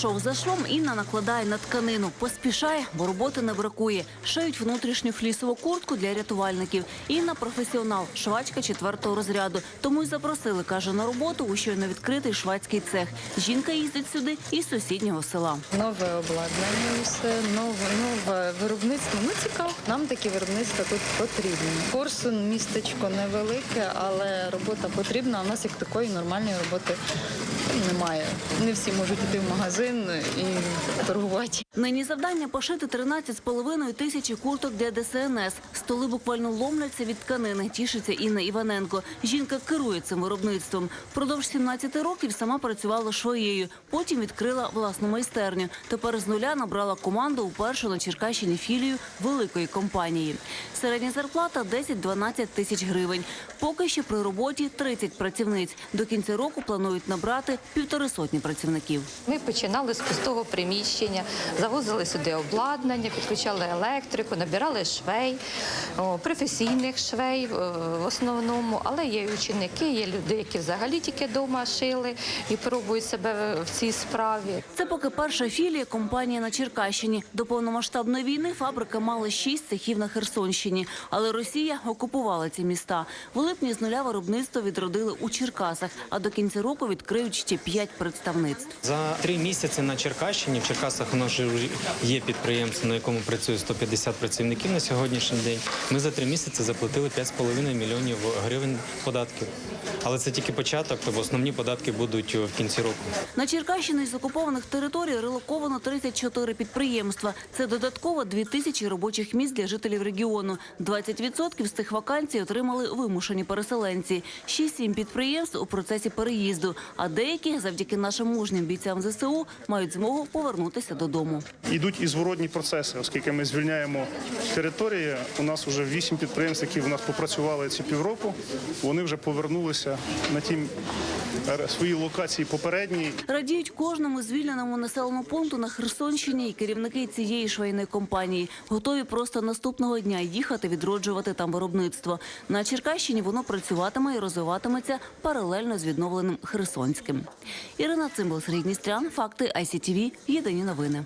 Шов за швом Інна накладає на тканину. Поспішає, бо роботи не бракує. Шиють внутрішню флісову куртку для рятувальників. Інна професіонал, швачка четвертого розряду. Тому й запросили, каже, на роботу у щойно відкритий швадський цех. Жінка їздить сюди із сусіднього села. Нове обладнання, все нове, нове виробництво. Ну цікаво. Нам такі виробництва тут потрібні. Корсун містечко невелике, але робота потрібна. В нас як такої нормальної роботи немає. Не всі можуть йти в магазин і торгувати. Нині завдання пошити 13,5 тисячі курток для ДСНС. Столи буквально ломляться від тканини. Тішиться Інна Іваненко. Жінка керує цим виробництвом. Впродовж 17 років сама працювала швоєю. Потім відкрила власну майстерню. Тепер з нуля набрала команду у першу на Черкащині філію великої компанії. Середня зарплата 10-12 тисяч гривень. Поки що при роботі 30 працівниць. До кінця року планують набрати півтори сотні працівників. Ми починали з пустого приміщення, завозили сюди обладнання, підключали електрику, набирали швей, професійних швей е, в основному, але є ученики, є люди, які взагалі тільки вдома шили і пробують себе в цій справі. Це поки перша філія компанії на Черкащині. До повномасштабної війни фабрика мала шість цехів на Херсонщині, але Росія окупувала ці міста. В липні з нуля виробництво відродили у Черкасах, а до кінця року відкриють ще п'ять представництв. За три місяці на Черкащині, в Черкасах у нас є підприємство, на якому працює 150 працівників на сьогоднішній день. Ми за три місяці заплатили 5,5 мільйонів гривень податків. Але це тільки початок, тобто основні податки будуть в кінці року. На Черкащині з окупованих територій релоковано 34 підприємства. Це додатково 2 тисячі робочих місць для жителів регіону. 20% з цих вакансій отримали вимушені переселенці. 6-7 підприємств у процесі переїзду, а деякі, завдяки нашим мужнім бійцям ЗСУ, мають змогу повернутися додому. Йдуть і зворотні процеси, оскільки ми звільняємо території. У нас вже вісім підприємств, які в нас попрацювали ці півроку. Вони вже повернулися на ті е, свої локації попередні. Радіють кожному звільненому населеному пункту на Херсонщині і керівники цієї швейної компанії готові просто наступного дня їхати відроджувати там виробництво. На Черкащині воно працюватиме і розвиватиметься паралельно з відновленим Херсонським. Ірина Цимбал, Сергій факти ICTV, єдині новини.